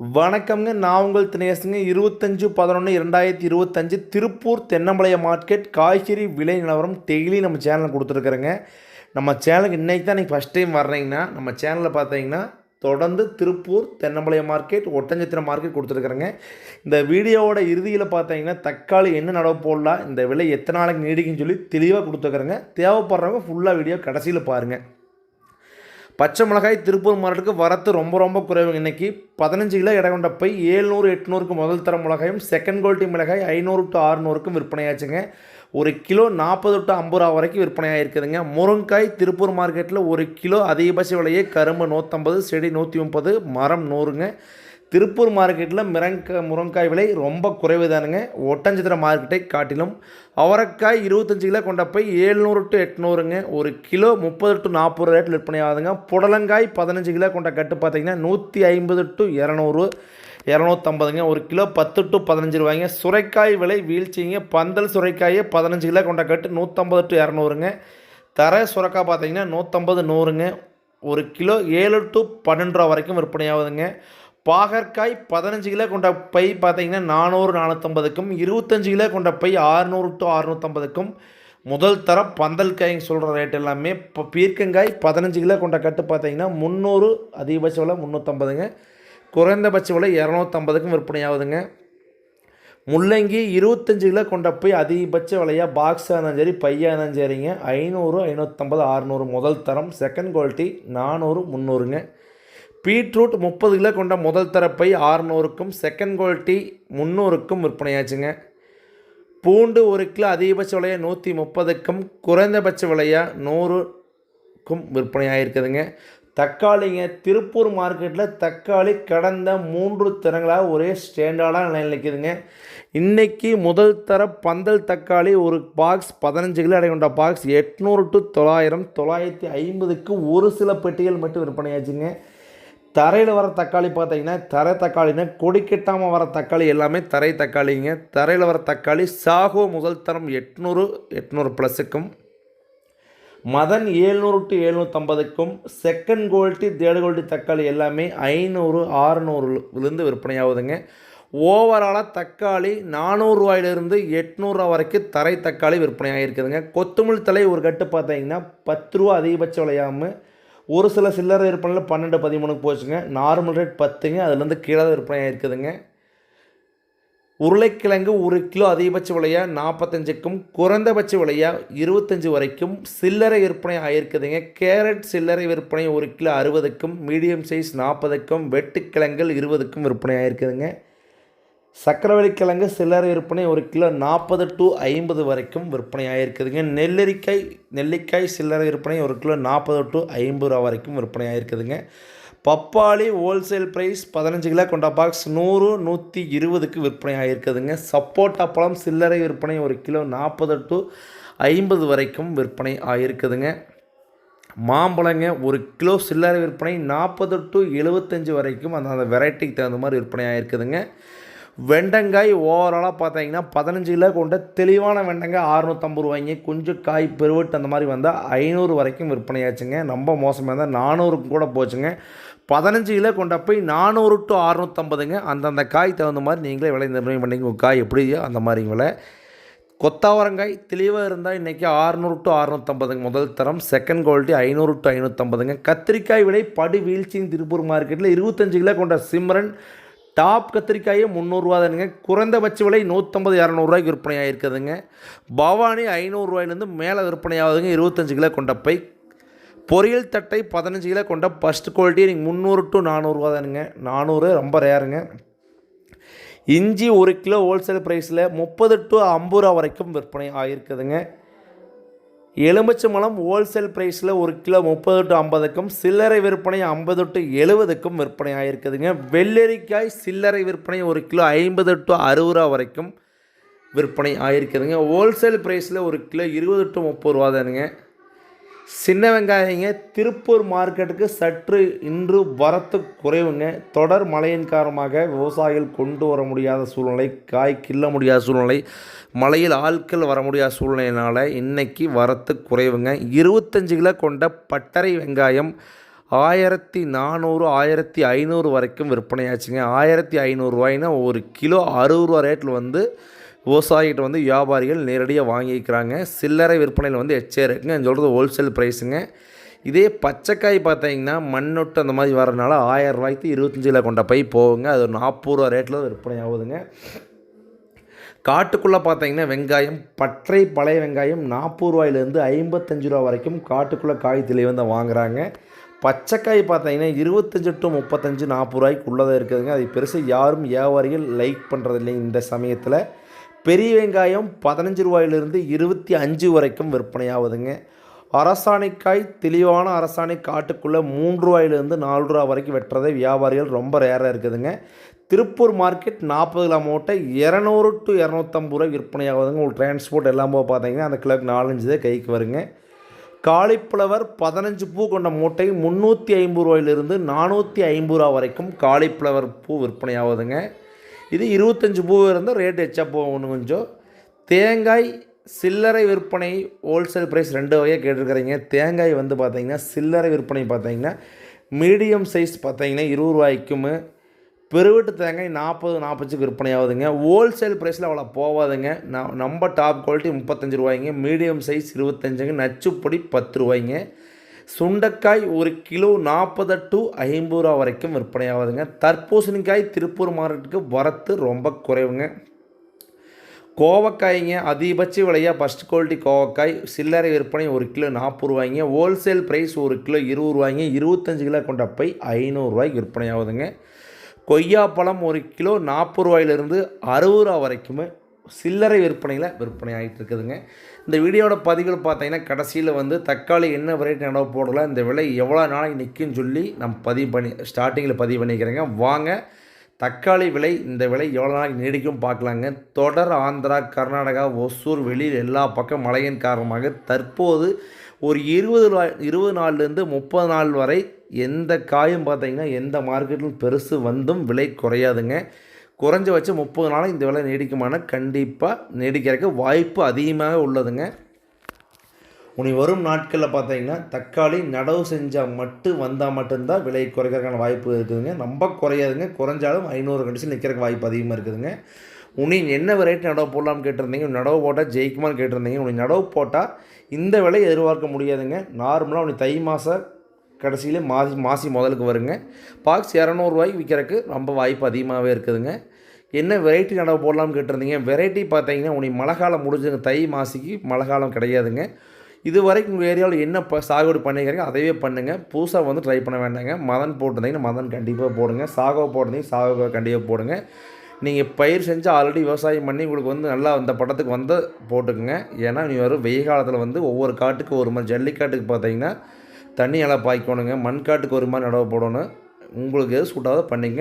வணக்கம்ங்க. நான் உங்கள் தினேசுங்க இருபத்தஞ்சு பதினொன்று இரண்டாயிரத்தி இருபத்தஞ்சு திருப்பூர் தென்னம்பளைய மார்க்கெட் காய்கறி விலை நிலவரம் டெய்லி நம்ம சேனலில் கொடுத்துருக்குறேங்க. நம்ம சேனலுக்கு இன்றைக்கி தான் நீங்கள் ஃபஸ்ட் டைம் வர்றீங்கன்னா நம்ம சேனலில் பார்த்தீங்கன்னா தொடர்ந்து திருப்பூர் தென்னம்பளைய மார்க்கெட் ஒட்டஞ்சத்திரம் மார்க்கெட் கொடுத்துருக்குறேங்க. இந்த வீடியோவோட இறுதியில் பார்த்தீங்கன்னா தக்காளி என்ன நடவு போடலாம் இந்த விலை எத்தனை நாளைக்கு நீடிக்குன்னு சொல்லி தெளிவாக கொடுத்துருக்குறேங்க. தேவைப்படுறவங்க ஃபுல்லாக வீடியோ கடைசியில் பாருங்கள் பச்சை மிளகாய் திருப்பூர் மார்க்கெட்டுக்கு வரத்து ரொம்ப ரொம்ப குறைவுங்க இன்னைக்கு பதினஞ்சு கிலோ எடை கொண்ட பை ஏழ்நூறு எட்நூறுக்கு முதல் தர மிளகாயும் செகண்ட் குவாலிட்டி மிளகாய் ஐநூறு டு அறுநூறுக்கும் விற்பனையாச்சுங்க. ஒரு கிலோ நாற்பது டு ஐம்பது ரூபா வரைக்கும் விற்பனையாக இருக்குதுங்க முருங்காய் திருப்பூர் மார்க்கெட்டில் ஒரு கிலோ அதிகபட்ச விலையே கரும்பு நூற்றம்பது செடி நூற்றி முப்பது மரம் நூறுங்க. திருப்பூர் மார்க்கெட்டில் மிரங்க முருங்காய் விலை ரொம்ப குறைவு தானுங்க ஒட்டஞ்சித்திர மார்க்கெட்டை காட்டிலும் அவரைக்காய் இருபத்தஞ்சு கிலோ கொண்ட போய் ஏழ்நூறு டு எட்நூறுங்க. ஒரு கிலோ முப்பது டு நாற்பது ரேட்டில் விற்பனை ஆகுதுங்க. புடலங்காய் பதினஞ்சு கிலோ கொண்ட கட்டு பார்த்தீங்கன்னா நூற்றி ஐம்பது டு இரநூறு இரநூத்தம்பதுங்க. ஒரு கிலோ பத்து டு பதினஞ்சு ரூபாய்ங்க. சுரைக்காய் விலை வீழ்ச்சிங்க. பந்தல் சுரைக்காயே பதினஞ்சு கிலோ கொண்ட கட்டு நூற்றம்பது டு இரநூறுங்க. தர சுரக்காய் பார்த்தீங்கன்னா நூற்றம்பது நூறுங்க. ஒரு கிலோ ஏழு டு பன்னெண்டு ரூபா வரைக்கும் விற்பனை ஆகுதுங்க. பாகற்காய் பதினஞ்சு கிலோ கொண்ட பை பார்த்தீங்கன்னா நானூறு நானூற்றம்பதுக்கும் இருபத்தஞ்சு கிலோ கொண்ட பை ஆறுநூறு டு அறுநூற்றம்பதுக்கும் முதல் தர பந்தல் காய்ங்க சொல்கிற ரேட் எல்லாமே. இப்போ பீர்க்கங்காய் பதினஞ்சு கிலோ கொண்ட கட்டு பார்த்தீங்கன்னா முந்நூறு அதிகபட்ச விலை முந்நூற்றம்பதுங்க குறைந்தபட்ச விலை இரநூத்தம்பதுக்கும் விற்பனை ஆகுதுங்க முள்ளங்கி இருபத்தஞ்சு கிலோ கொண்ட போய் அதிகபட்ச விலையாக பாக்ஸாக இருந்தாலும் சரி பையாக இருந்தாலும் சரிங்க. ஐநூறு ஐநூற்றம்பது அறுநூறு முதல் தரம். செகண்ட் குவாலிட்டி நானூறு முந்நூறுங்க. பீட்ரூட் முப்பது கிலோ கொண்ட முதல் தரப்பை ஆறுநூறுக்கும் செகண்ட் குவாலிட்டி முந்நூறுக்கும் விற்பனையாச்சுங்க. பூண்டு ஒரு கிலோ அதிகபட்ச விலையாக நூற்றி முப்பதுக்கும் குறைந்தபட்ச விலையாக நூறுக்கும் விற்பனையாகிருக்குதுங்க தக்காளிங்க திருப்பூர் மார்க்கெட்டில் தக்காளி கடந்த மூன்று தினங்களாக ஒரே ஸ்டாண்டர்டாக நிலை நிற்கிதுங்க. இன்றைக்கி முதல் தர பந்தல் தக்காளி ஒரு பாக்ஸ் பதினஞ்சு கிலோ அடை கொண்ட பாக்ஸ் எட்நூறு டு தொள்ளாயிரம் தொள்ளாயிரத்தி ஐம்பதுக்கு ஒரு சில பெட்டிகள் மட்டும் விற்பனையாச்சுங்க. தரையில் வர தக்காளி பார்த்தீங்கன்னா தரை தக்காளினா கொடிக்கட்டாமல் வர தக்காளி எல்லாமே தரை தக்காளிங்க. தரையில் வர தக்காளி சாகோ முதல் தரம் எட்நூறு எட்நூறு ப்ளஸுக்கும் மதன் ஏழ்நூறு டு எழுநூற்றம்பதுக்கும் செகண்ட் குவாலிட்டி தேர்ட் குவாலிட்டி தக்காளி எல்லாமே ஐநூறு ஆறுநூறுலேருந்து விற்பனையாகுதுங்க. ஓவராலாக தக்காளி நானூறுரூவாயிலிருந்து எட்நூறுரூவா வரைக்கும் தரை தக்காளி விற்பனையாக இருக்குதுங்க கொத்தமல்லி தலை ஒரு கட்டு பார்த்தீங்கன்னா பத்து ரூபா அதிகபட்ச விலையாமல் ஒரு சில சில்லறை விற்பனையில் பன்னெண்டு பதிமூணுக்கு போச்சுங்க. நார்மல் ரேட் பத்துங்க. அதுலேருந்து கீழே விற்பனை விற்பனையாக இருக்குதுங்க உருளைக்கிழங்கு ஒரு கிலோ அதிகபட்ச விலையாக நாற்பத்தஞ்சுக்கும் குறைந்தபட்ச விலையாக இருபத்தஞ்சி வரைக்கும் சில்லறை விற்பனை ஆகியிருக்குதுங்க கேரட் சில்லறை விற்பனை ஒரு கிலோ அறுபதுக்கும் மீடியம் சைஸ் நாற்பதுக்கும் வெட்டுக்கிழங்குகள் இருபதுக்கும் விற்பனை ஆகிருக்குதுங்க சக்கரவள்ளி கிழங்கு சில்லறை விற்பனை ஒரு கிலோ நாற்பது டு ஐம்பது வரைக்கும் விற்பனை ஆகிருக்குதுங்க நெல்லரிக்காய் நெல்லிக்காய் சில்லறை விற்பனை ஒரு கிலோ நாற்பது டு ஐம்பது ரூபா வரைக்கும் விற்பனை ஆகிருக்குதுங்க பப்பாளி ஹோல்சேல் ப்ரைஸ் பதினஞ்சு கிலோ கொண்ட பாக்ஸ் நூறு நூற்றி இருபதுக்கு விற்பனை ஆகிருக்குதுங்க சப்போட்டா பழம் சில்லறை விற்பனை ஒரு கிலோ நாற்பது டு ஐம்பது வரைக்கும் விற்பனை ஆகிருக்குதுங்க மாம்பழங்க ஒரு கிலோ சில்லறை விற்பனை நாற்பது டு எழுபத்தஞ்சு வரைக்கும் அந்த அந்த வெரைட்டிக்கு தகுந்த மாதிரி விற்பனை ஆகிருக்குதுங்க வெண்டங்காய் ஓவராலாக பார்த்தீங்கன்னா பதினஞ்சு கிலோ கொண்ட தெளிவான வெண்டங்காய் அறுநூற்றம்பது ரூபாய்ங்க. கொஞ்சம் காய் பெருவட்டு அந்த மாதிரி வந்தால் ஐநூறு வரைக்கும் விற்பனையாச்சுங்க. ரொம்ப மோசமாக இருந்தால் நானூறுக்கு கூட போச்சுங்க. பதினஞ்சு கிலோ கொண்ட போய் நானூறு டு அறுநூற்றம்பதுங்க அந்தந்த காய் தகுந்த மாதிரி நீங்களே விலை நிர்ணயம் பண்ணிங்க காய் எப்படியோ அந்த மாதிரி விலை. கொத்தாவரங்காய் தெளிவாக இருந்தால் இன்றைக்கி ஆறுநூறு டு அறுநூற்றம்பதுங்க முதல் தரம். செகண்ட் குவாலிட்டி ஐநூறு டு ஐநூற்றம்பதுங்க கத்திரிக்காய் விலை படு வீழ்ச்சியின் திருப்பூர் மார்க்கெட்டில் இருபத்தஞ்சு கிலோ கொண்ட சிம்ரன் டாப் கத்திரிக்காயே முந்நூறுரூவா தானுங்க குறைந்தபட்ச விலை நூற்றம்பது இரநூறுவாய்க்கு விற்பனை ஆகிருக்குதுங்க பவானி ஐநூறுரூவாயிலேருந்து மேலே விற்பனை ஆகுதுங்க இருபத்தஞ்சு கிலோ கொண்ட பை. பொரியல் தட்டை பதினஞ்சு கிலோ கொண்ட ஃபஸ்ட் குவாலிட்டி நீங்கள் முந்நூறு டு நானூறுரூவா தானுங்க நானூறு ரொம்ப ரேருங்க. இஞ்சி ஒரு கிலோ ஹோல்சேல் ப்ரைஸில் முப்பது டு ஐம்பது ரூபா வரைக்கும் விற்பனை ஆகிருக்குதுங்க எலுமிச்சம்பழம் ஹோல்சேல் ப்ரைஸில் ஒரு கிலோ முப்பது டு ஐம்பதுக்கும் சில்லறை விற்பனை ஐம்பது டு எழுபதுக்கும் விற்பனை ஆகிருக்குதுங்க வெள்ளரிக்காய் சில்லறை விற்பனை ஒரு கிலோ ஐம்பது டு அறுபது ரூபா வரைக்கும் விற்பனை ஆகிருக்குதுங்க ஹோல்சேல் ப்ரைஸில் ஒரு கிலோ இருபது டு முப்பது ரூபா தானுங்க. சின்ன வெங்காயங்க திருப்பூர் மார்க்கெட்டுக்கு சற்று இன்று வரத்து குறைவுங்க. தொடர் மழையின் காரணமாக விவசாயிகள் கொண்டு வர முடியாத சூழ்நிலை காய் கிள்ள முடியாத சூழ்நிலை மழையில் ஆட்கள் வர முடியாத சூழ்நிலையினால் இன்றைக்கி வரத்து குறைவுங்க. இருபத்தஞ்சு கிலோ கொண்ட பட்டறை வெங்காயம் ஆயிரத்தி நானூறு ஆயிரத்தி ஐநூறு வரைக்கும் விற்பனையாச்சுங்க. ஆயிரத்தி ஐநூறுரூவாய்னா ஒரு கிலோ அறுபது ரூபா ரேட்டில் வந்து விவசாயிகிட்ட வந்து வியாபாரிகள் நேரடியாக வாங்கிக்கிறாங்க சில்லறை விற்பனையில் வந்து எச்சே இருக்குங்க. சொல்கிறது ஹோல்சேல் ப்ரைஸுங்க இதே பச்சைக்காய் பார்த்தீங்கன்னா மண்ணொட்டு அந்த மாதிரி வரனால ஆயிரம் ரூபாய்க்கு இருபத்தஞ்சில் கொண்ட பை போகுங்க. அது ஒரு நாற்பது ரூபா ரேட்டில் விற்பனை ஆகுதுங்க. காட்டுக்குள்ளே பார்த்தீங்கன்னா வெங்காயம் பற்றை பழைய வெங்காயம் நாற்பது ரூபாயிலேருந்து ஐம்பத்தஞ்சு ரூபா வரைக்கும் காட்டுக்குள்ளே காய்த்திலே வந்து வாங்குறாங்க. பச்சைக்காய் பார்த்தீங்கன்னா இருபத்தஞ்சு டு முப்பத்தஞ்சு நாற்பது ரூபாய்க்கு உள்ளதாக இருக்குதுங்க. அது பெருசாக யாரும் வியாபாரிகள் லைக் பண்ணுறது இல்லைங்க இந்த சமயத்தில். பெரிய வெங்காயம் பதினஞ்சு ரூபாயிலிருந்து இருபத்தி அஞ்சு வரைக்கும் விற்பனையாகுதுங்க அரசாணிக்காய் தெளிவான அரசாணை காட்டுக்குள்ளே மூன்று ரூபாயிலிருந்து நாலு ரூபா வரைக்கும் வெட்டுறதே வியாபாரிகள் ரொம்ப ரேராக இருக்குதுங்க. திருப்பூர் மார்க்கெட் நாற்பது கிலோ மூட்டை இரநூறு டு இரநூத்தம்பது ரூபாய் விற்பனையாகுதுங்க. உங்களுக்கு டிரான்ஸ்போர்ட் எல்லாம் போக பார்த்தீங்கன்னா அந்த கிலோக்கு நாலஞ்சு தான் கைக்கு வருங்க. காலிஃப்ளவர் பதினஞ்சு பூ கொண்ட மூட்டை முந்நூற்றி ஐம்பது ரூபாயிலிருந்து நானூற்றி ஐம்பது ரூபா வரைக்கும் காலிஃப்ளவர் பூ விற்பனையாகுதுங்க. இது இருபத்தஞ்சி பூ இருந்தால் ரேட் எச்சா போகணும் கொஞ்சம். தேங்காய் சில்லறை விற்பனை ஹோல்சேல் ப்ரைஸ் ரெண்டு வகையாக கேட்டிருக்கிறீங்க. தேங்காய் வந்து பார்த்தீங்கன்னா சில்லறை விற்பனை பார்த்தீங்கன்னா மீடியம் சைஸ் பார்த்தீங்கன்னா இருபது ரூபாய்க்கும். பெருவெட்டு தேங்காய் நாற்பது நாற்பதுக்கு விற்பனை ஆகுதுங்க. ஹோல்சேல் ப்ரைஸில் அவ்வளோ போகாதுங்க. நான் நம்ம டாப் குவாலிட்டி முப்பத்தஞ்சு ரூபாய்ங்க. Medium size இருபத்தஞ்சுங்க. நச்சுப்பொடி பத்து ரூபாய்ங்க. சுண்டைக்காய் ஒரு கிலோ நாற்பது டு ஐம்பது ரூபா வரைக்கும் விற்பனை ஆகுதுங்க தர்பூசணிக்காய் திருப்பூர் மார்க்கெட்டுக்கு வரத்து ரொம்ப குறைவுங்க. கோவக்காய்ங்க அதிகபட்ச விலையாக ஃபஸ்ட் குவாலிட்டி கோவக்காய். சில்லறை விற்பனை ஒரு கிலோ நாற்பது ரூபாய்ங்க. ஹோல்சேல் ப்ரைஸ் ஒரு கிலோ இருபது ரூபாய்ங்க. இருபத்தஞ்சு கிலோ கொண்ட பை ஐநூறுரூவாய்க்கு விற்பனை ஆகுதுங்க கொய்யாப்பழம் ஒரு கிலோ நாற்பது ரூபாயிலிருந்து அறுபது ரூபா வரைக்குமே சில்லறை விற்பனையில் விற்பனை ஆகிட்டு இருக்குதுங்க இந்த வீடியோட பதிவில் பார்த்தீங்கன்னா கடைசியில் வந்து தக்காளி என்ன வெரைட்டி நடவு போடலாம் இந்த விலை எவ்வளோ நாளைக்கு நிற்கும் சொல்லி நம்ம பதிவு பண்ணி ஸ்டார்டிங்கில் பதிவு பண்ணிக்கிறேங்க. வாங்க தக்காளி விலை இந்த விலை எவ்வளோ நாளைக்கு நீடிக்கும் பார்க்கலாங்க. தொடர் ஆந்திரா கர்நாடகா ஒசூர் வெளியில் எல்லா பக்கம் மழையின் காரணமாக தற்போது ஒரு இருபது நாள் இருபது நாள்லேருந்து முப்பது நாள் வரை எந்த காயும் பார்த்தீங்கன்னா எந்த மார்க்கெட்டிலும் பெருசு வந்தும் விலை குறையாதுங்க. குறைஞ்சபட்சம் முப்பது நாளாக இந்த விலை நீடிக்குமான கண்டிப்பாக நீடிக்கிறதுக்கு வாய்ப்பு அதிகமாக உள்ளதுங்க. உனி வரும் நாட்களில் பார்த்தீங்கன்னா தக்காளி நடவு செஞ்சால் மட்டும் வந்தால் மட்டும்தான் விலை குறைக்கிறதுக்கான வாய்ப்பு இருக்குதுங்க. ரொம்ப குறையாதுங்க. குறைஞ்சாலும் ஐநூறு கண்டிஷன் நிற்கிறதுக்கு வாய்ப்பு அதிகமாக இருக்குதுங்க. உனி என்ன வெரைட்டி நடவு போடலாம்னு கேட்டிருந்தீங்க? நடவு போட்டால் ஜெயிக்குமான்னு கேட்டிருந்தீங்க. உனி நடவு போட்டால் இந்த விலை எதிர்பார்க்க முடியாதுங்க. நார்மலாக உனி தை மாதம் கடைசியில் மாசி மாசி முதலுக்கு வருங்க. பாக்ஸ் இரநூறுவாய்க்கு விற்கிறக்கு ரொம்ப வாய்ப்பு அதிகமாகவே இருக்குதுங்க. என்ன வெரைட்டி நடவு போடலாம்னு கேட்டிருந்தீங்க? வெரைட்டி பார்த்தீங்கன்னா உனக்கு மழை காலம் முடிஞ்சுங்க தை மாசிக்கு மழை காலம் கிடையாதுங்க. இது வரைக்கும் உங்கள் ஏரியாவில் என்ன இப்போ சாகுபடி பண்ணிக்கிறீங்க அதையே பண்ணுங்கள் புதுசாக வந்து ட்ரை பண்ண வேண்டாங்க. மதன் போட்டிருந்தீங்கன்னா மதன் கண்டிப்பாக போடுங்க. சாகோ போட்டிருந்தீங்க சாகோ கண்டிப்பாக போடுங்க. நீங்கள் பயிர் செஞ்சு ஆல்ரெடி விவசாயம் பண்ணி உங்களுக்கு வந்து நல்லா அந்த படத்துக்கு வந்து போட்டுக்குங்க. ஏன்னா நீ வரும் வெயில் காலத்தில் வந்து ஒவ்வொரு காட்டுக்கு ஒரு மாதிரி ஜல்லிக்காட்டுக்கு பார்த்தீங்கன்னா தண்ணி நல்லா பாய்க்கணுங்க. மண்காட்டுக்கு ஒரு மாதிரி நடவு போடணும். உங்களுக்கு எது சூட்டாவது பண்ணிங்க